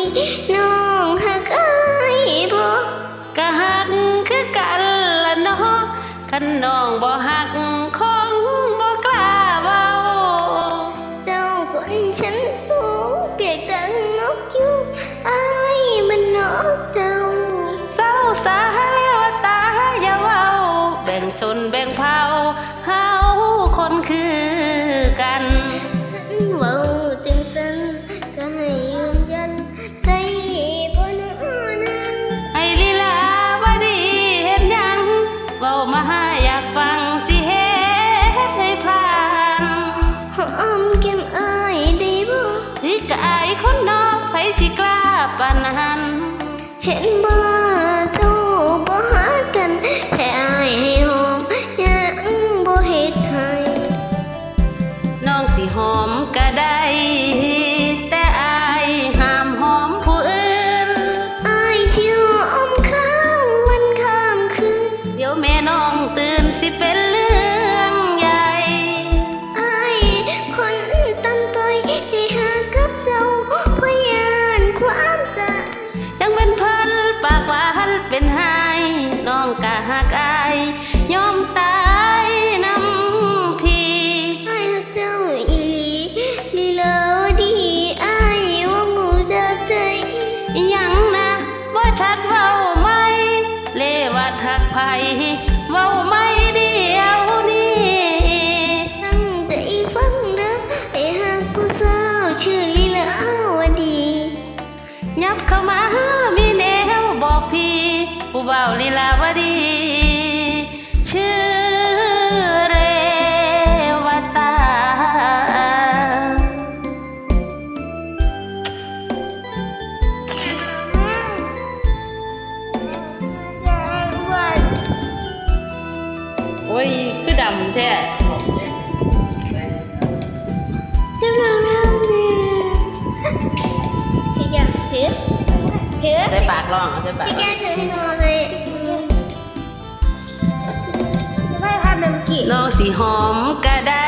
ีน้องหักอายบ่ก็หักคือกันละเนาะคันน้องบ่หักคงบ่กล้าเว้าเจ้าคนฉันสูงเปียกจังนกยูงอายมันนกเจ้าเศร้าสาแล้วตาอย่าเว้าแบ่งชนแบ่งเผ่าเฮา เห็นบ่ล่ะเจ้าบ่หากันให้อายให้หอมยังบ่เฮ็ดให้น้องสิหอมก็ได้แต่อายห้ามหอมผู้อื่นอายที่หอมข้ามวันข้ามคืนเดี๋ยวแม่น้องตื่นสิเป็น เว้าไม่เดียวนี้ตั้งใจฟังเด้อไอ้ฮักผู้สาวชื่อลีลาวดี ยับเข้ามามีแนวบอกพี่ผู้เบาลีลาวดี คือดำแท้จะลองทำเนี่ยพี่จะถือถือใส่ปากลองเอาใส่ปากพี่จะถือให้น้อยไม่ทำแบบกี่น้องสีหอมก็ได้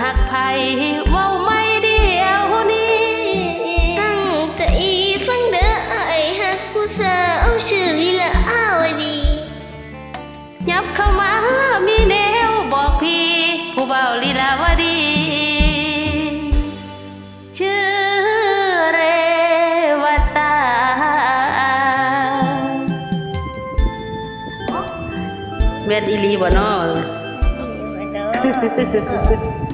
หักไผเว้าไม่เดียวนี้ ตั้งใจฟังเด้อไอ้หักผู้สาวชื่อลีลาวดี ยับเข้ามามีแนวบอกพี่ ผู้เบาลีลาวดี ชื่อเรวตาเม็ดอีหลีบ่เนาะต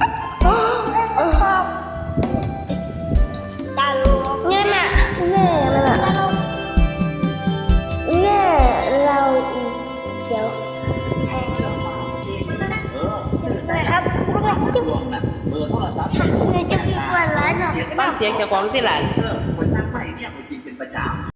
จะรวมน่ะเบอร์โทรศัพท์จะมีวันร้ายหรอบ้านเสียงจ้าของที่หลานเออคนสร้างใหม่เนี่ยมันกิงเป็นประจำ